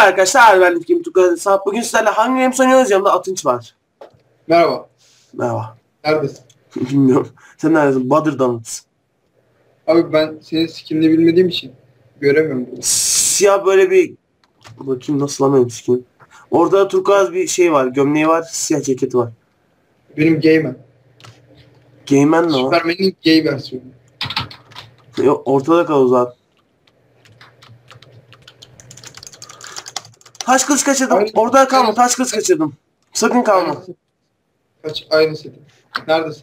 Merhaba arkadaşlar ben Kim Tukar Hesap. Bugün sizlerle Hunger Games oynuyoruz yanımda Atınç var. Merhaba. Merhaba. Neredesin? Bilmiyorum. Sen neredesin? Butter Donuts. Abi ben senin skinini bilmediğim için göremiyorum bunu. Siyah böyle bir... Bakayım nasıl lan benim skinim. Orada turkuaz bir şey var. Gömleği var. Siyah ceketi var. Benim gayman. Gayman ne var? Superman'in gay versiyonu. Yok ortada kal o zaman. Taş kılıç kaçırdım. Aynen. Orada kalma. Taş kılıç kaçırdım. Sakın kalma. Aynı set. Kaç aynı setim. Neredesin?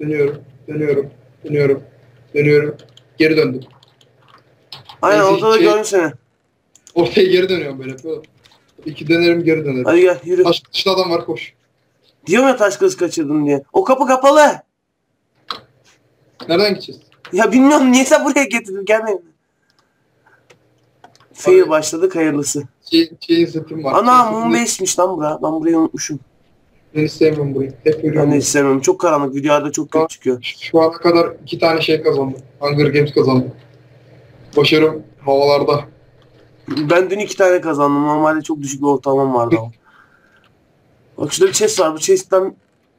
Dönüyorum. Dönüyorum. Dönüyorum. Dönüyorum. Geri döndüm. Aynen Neyse, ortada şey- gördüm seni. Ortaya geri dönüyorum böyle. İki dönerim geri dönerim. Hadi gel yürü. Taş dışta adam var koş. Diyorum ya taş kılıç kaçırdım diye. O kapı kapalı. Nereden gideceğiz? Ya bilmiyorum niye sen buraya getirdin gelmeyin. Fail başladık hayırlısı. Şey, şeyin setim var. Ana Şey Moon Base'miş lan bura. Ben burayı unutmuşum. Ben sevmiyorum burayı. Hep Ben de hiç sevmiyorum. Çok karanlık. Videoda çok kötü çıkıyor. Şu ana kadar iki tane şey kazandım. Hunger Games kazandım. Başarım havalarda. Ben dün iki tane kazandım. Normalde çok düşük bir ortalamam vardı ama. Bak şurada bir chest var. Bu chest'ten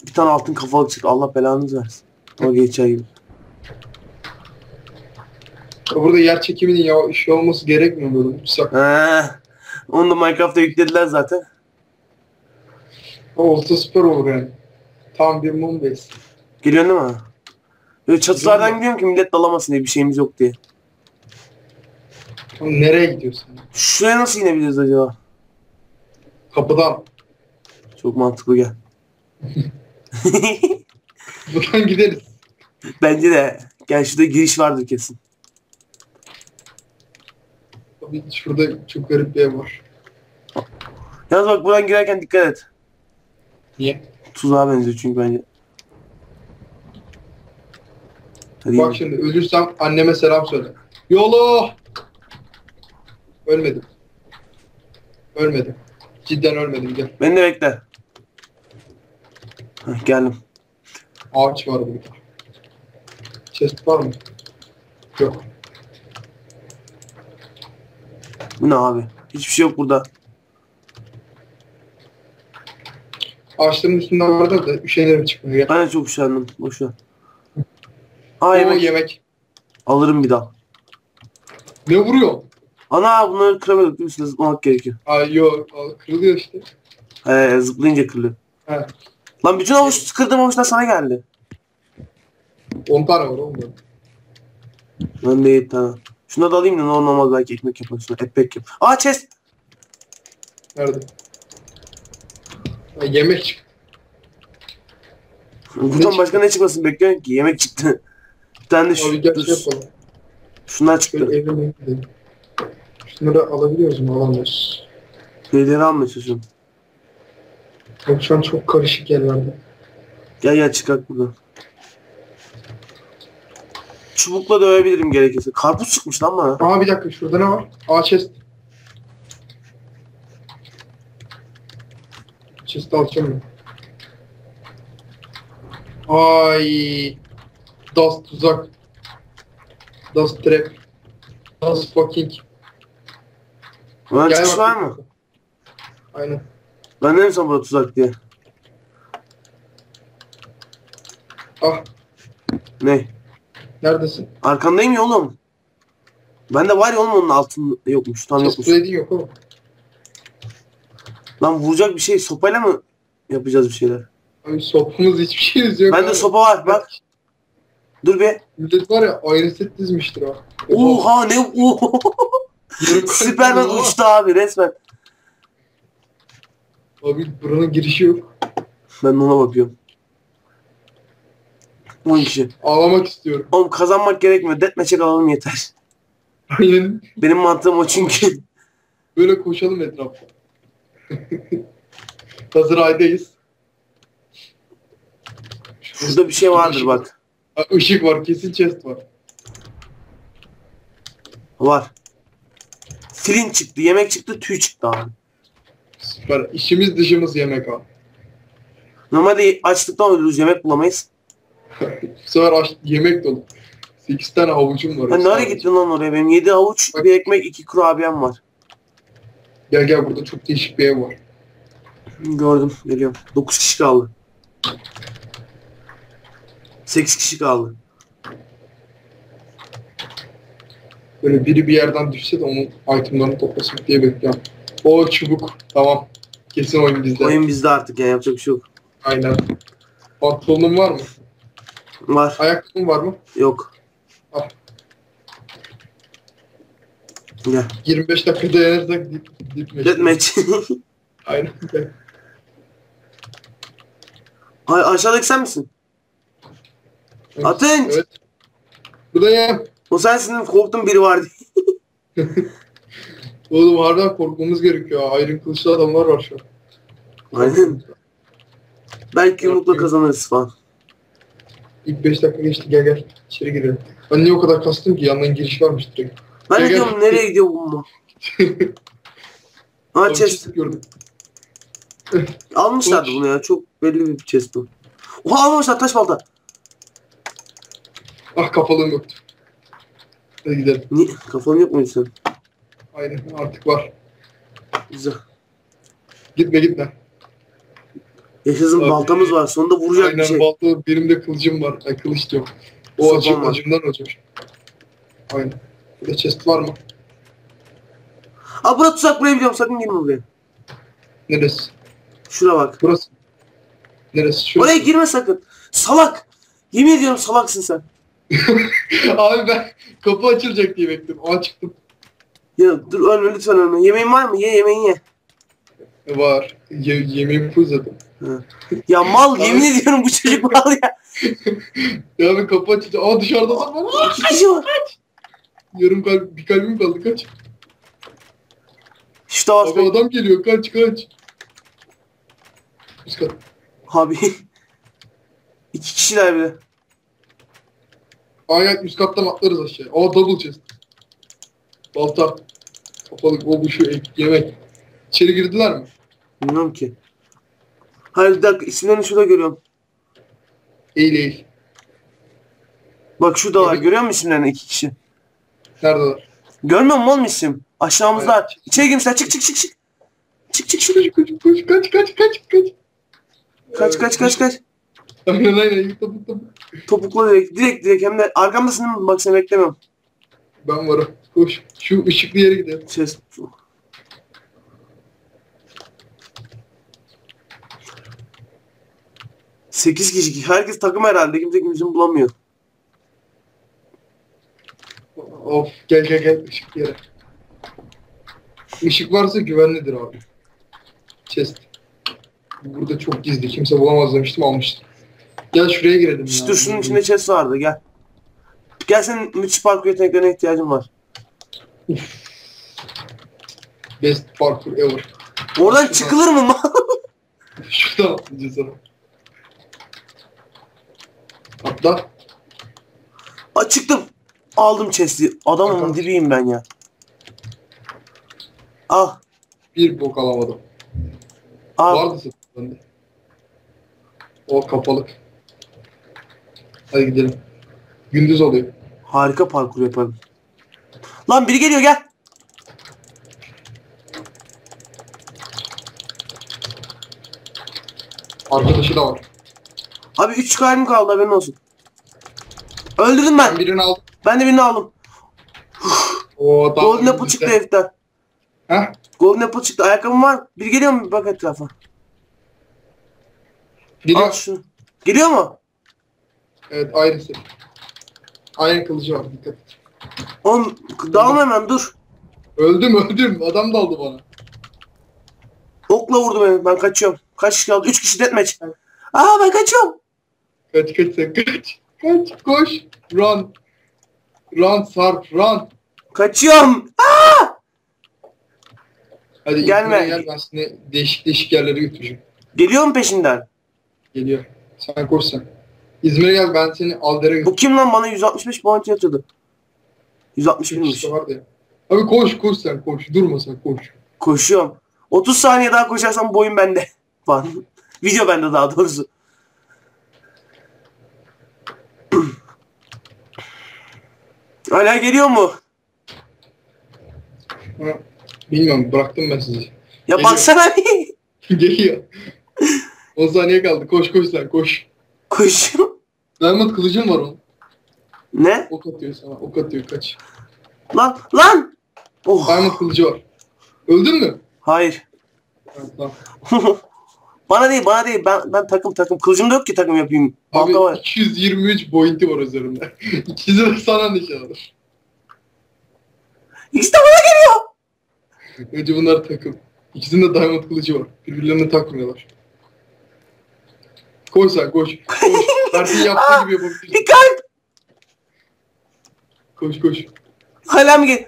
bir tane altın kafalık çıktı. Allah belanızı versin. O geçer gibi. Burada yer çekiminin ya şey olması gerekmiyor mu böyle tutsak. He. Onu da Minecraft'ta yüklediler zaten. Olsa süper olur yani. Tam bir moon base. Geliyorsun değil mi? Böyle çatılardan gidiyorum ki millet dalamasın diye bir şeyimiz yok diye. Tam nereye gidiyorsun? Şuraya nasıl inebiliriz acaba? Kapıdan. Çok mantıklı gel. Buradan gideriz. Bence de. Gel şurada giriş vardır kesin. Abi şurada çok garip bir ev var. Yalnız bak buradan girerken dikkat et. Niye? Tuzağa benziyor çünkü bence. Hadi Bak Bak şimdi ölürsem anneme selam söyle. Yolo! Ölmedim. Ölmedim. Cidden ölmedim gel. Beni de bekle. Heh, geldim. Ağaç var burada. Chest var mı? Yok. Bu ne abi? Hiçbir şey yok burada. Ağaçların üstünde vardı da üşenirim çıkmaya. Gel. Ben de çok üşendim. Boş ver. Aa Oo, yemek. yemek. Alırım bir daha. Ne vuruyor? Ana bunları kıramadık değil mi? Zıplamak gerekiyor. Ay yok al, kırılıyor işte. He zıplayınca kırılıyor. He. Lan bütün avuç kırdığım avuçlar sana geldi. 10 tane var oğlum. Ben de 7 tane. Şuna da alayım da normal belki ekmek yaparsın. Ekmek yap. Aa chest. Nerede? Ha, yemek çıktı. Buradan başka ne çıkmasın bekliyorum ki? Yemek çıktı. Bir tane de şu, Abi gel şey yapalım. şunlar Şöyle çıktı. evime gidelim. Şunları alabiliyoruz mu? Alamıyoruz. Şeyleri almaya çalışıyorum. Yok şu an çok karışık yerlerde. Gel gel çıkart buradan. Çubukla dövebilirim gerekirse. Karpuz çıkmış lan bana. Aa bir dakika şurada ne var? Aa chest. Chest alacağım mı? Ay. Dust tuzak. Dust trap. Dust fucking. Bana Gel çıkış var mı? Aynen. Ben dedim sana burada tuzak diye. Ah Ne? Neredesin? Arkandayım ya oğlum. Ben de var ya oğlum onun altında yokmuş. Tam yokmuş. plate'in yok oğlum. Lan vuracak bir şey sopayla mı yapacağız bir şeyler? Abi sopamız hiçbir şeyimiz yok. Bende abi. sopa var bak. Dur be. Millet var ya ayrı set dizmiştir o. Oha ne oha. Süperman uçtu abi resmen. Abi buranın girişi yok. Ben ona bakıyorum. 10 kişi. Ağlamak istiyorum. Oğlum kazanmak gerekmiyor. Deathmatch'e kalalım yeter. Aynen. Benim mantığım o çünkü. Böyle koşalım etrafta. Hazır aydayız. Şurada bir şey vardır bak. Ha, Işık var, kesin chest var. Var. Filin çıktı, yemek çıktı, tüy çıktı abi. Süper. İşimiz dışımız yemek abi. Normalde açlıktan ölürüz, yemek bulamayız. Bu sefer aç, yemek dolu. 8 tane havucum var. Ha nereye gittin lan oraya? Benim 7 havuç, bir ekmek, 2 kurabiyem var. Gel gel burada çok değişik bir ev var. Gördüm. Geliyorum. 9 kişi kaldı. 8 kişi kaldı. Böyle biri bir yerden düşse de onun itemlarını toplasın diye bekliyorum. O çubuk. Tamam. Kesin oyun bizde. Oyun bizde artık ya yapacak bir şey yok. Aynen. Pantolonun var mı? Var. Ayakkabın var mı? Yok. Al. Gel. 25 dakika dayanırsak dip, dip meşgul. Deathmatch. Aynen. Ay, aşağıdaki sen misin? Evet. Atınç! Evet. Buradayım. O sensin korktum biri var diye. Oğlum harbiden korkmamız gerekiyor. Ayrın kılıçlı adamlar var şu an. Aynen. Belki yumrukla kazanırız falan. İlk 5 dakika geçti gel gel. İçeri girelim. Ben niye o kadar kastım ki? Yandan giriş varmış direkt. Ben Gel, de gel. diyorum nereye gidiyor bu? Ha chest. Almışlardı bunu ya. Çok belli bir chest bu. Oha almamışlar taş balta. Ah kafalığım yoktu. Hadi gidelim. Niye? Kafanın yok muydu senin? Aynen artık var. Güzel. Gitme gitme. Yaşasın Abi. baltamız var. Sonunda vuracak Aynen bir şey. balta benim de kılıcım var. Ay kılıç diyorum. O Sopan acım var. acımdan öleceğim. Aynen. Burada chest var mı? Aa bura tuzak buraya biliyorum. Sakın girme buraya. Neresi? Şuna bak. Burası. Neresi? Şurası. Oraya girme sakın. Salak. Yemin ediyorum salaksın sen. Abi ben kapı açılacak diye bekledim. Aa çıktım. Ya dur ölme lütfen ölme. Yemeğin var mı? Ye yemeğini ye. Var. Ye yemeğimi zaten. Ya mal yemin ediyorum bu çocuk mal ya. Ya abi kapı açılacak. Aa dışarıda adam var. İki kişi var. Yarım kalp, bir kalbim kaldı. Kaç. İşte bas Abi adam geliyor. Kaç kaç. Üst kat. Abi. İki kişiler bile. Aynen üst kattan atlarız aşağıya. Aa double chest. Balta. Kapalık o bu şu ek, yemek. İçeri girdiler mi? Bilmiyorum ki. Hayır bir dakika isimlerini şurada görüyorum. Eğil eğil. Bak şurada var. Evet. Görüyor musun isimlerini iki kişi? Neredeler? Görmüyor musun oğlum isim? Aşağımızda. Evet. İçeri girmişler. Çık çık çık çık. Çık çık çık. Kaç kaç kaç kaç kaç kaç kaç. Kaç kaç kaç kaç. Aynen aynen. Topuk topuk. Topukla direkt. Direkt direkt. Hem de arkamdasın değil mi? Bak seni beklemiyorum. Ben varım. Koş. Şu ışıklı yere gidelim. Ses. Sekiz kişi. Herkes takım herhalde. Kimse kimseyi bulamıyor. Of gel gel gel ışıklı yere. Işık varsa güvenlidir abi. Chest. Burada çok gizli. Kimse bulamaz demiştim almıştım. Gel şuraya girelim İşte ya. dur şunun içinde chest vardı. Gel. Gel senin müthiş parkur yeteneklerine ihtiyacım var. Best parkour ever. Oradan çıkılır mı? Şuradan atlayacağız sana. Atla. Aa, çıktım. Aldım chest'i. Adamın Bakalım. dibiyim ben ya. Al. Bir bok alamadım. Al. Vardı bende. O kapalık. Hadi gidelim. Gündüz oluyor. Harika parkur yaparım. Lan biri geliyor gel. Arkadaşı da var. Abi 3 kalbim kaldı haberin olsun. Öldürdüm ben. Ben birini aldım. Ben de birini aldım. O adam. Golden Apple çıktı heriften. Heh. Golden Apple çıktı. Ayakkabım var. Bir geliyor mu? Bak etrafa. Al Geliyor. şunu. Geliyor mu? Evet aynısı. Aynı kılıcı var dikkat et. Oğlum dağılma hemen dur. Öldüm öldüm. Adam daldı bana. Okla vurdu beni. Ben kaçıyorum. Kaç kişi kaldı? 3 kişi deathmatch. Aa ben kaçıyorum. Kaç kaç sen kaç. Kaç koş. Run. Run Sarp run. Kaçıyorum. Hadi Gelme. Gel ben seni değişik değişik yerlere götüreceğim. Geliyor mu peşinden? Geliyor. Sen koş sen. İzmir'e gel ben seni Alder'e Bu götüreceğim. kim lan bana 165 puan yatırdı. 160 binmiş. Abi koş koş sen koş. Durma sen koş. Koşuyorum. 30 saniye daha koşarsam boyun bende. Video bende daha doğrusu. Hala geliyor mu? Ha. Bilmiyorum bıraktım ben sizi. Ya Geliyor. baksana bir. Geliyor. 10 saniye kaldı. Koş koş sen koş. Kuş. Diamond kılıcın var onun. ne? Ok atıyor sana. Ok atıyor kaç. Lan lan. Oh. Diamond kılıcı var. Öldün mü? Hayır. Ha, tamam. bana değil bana değil. Ben ben takım takım. Kılıcım da yok ki takım yapayım. Abi Balta var. 223 boyunti var üzerinde. İkisi de sana nişan alır. İkisi de bana geliyor. Önce bunlar takım. İkisinin de diamond kılıcı var. Birbirlerine takmıyorlar. Koş sen koş. Koş. Mert'in yaptığı gibi yapabilirsin. Bir kalp. Koş koş. Hala mı gel?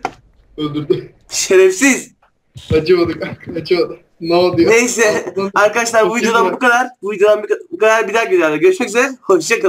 Öldürdü. Şerefsiz. Acımadı kanka. Acımadı. Oldu ya? Neyse. Arkadaşlar bu videodan bu kadar. Bu videodan bu kadar. Bir daha videolarda görüşmek üzere. Hoşçakalın.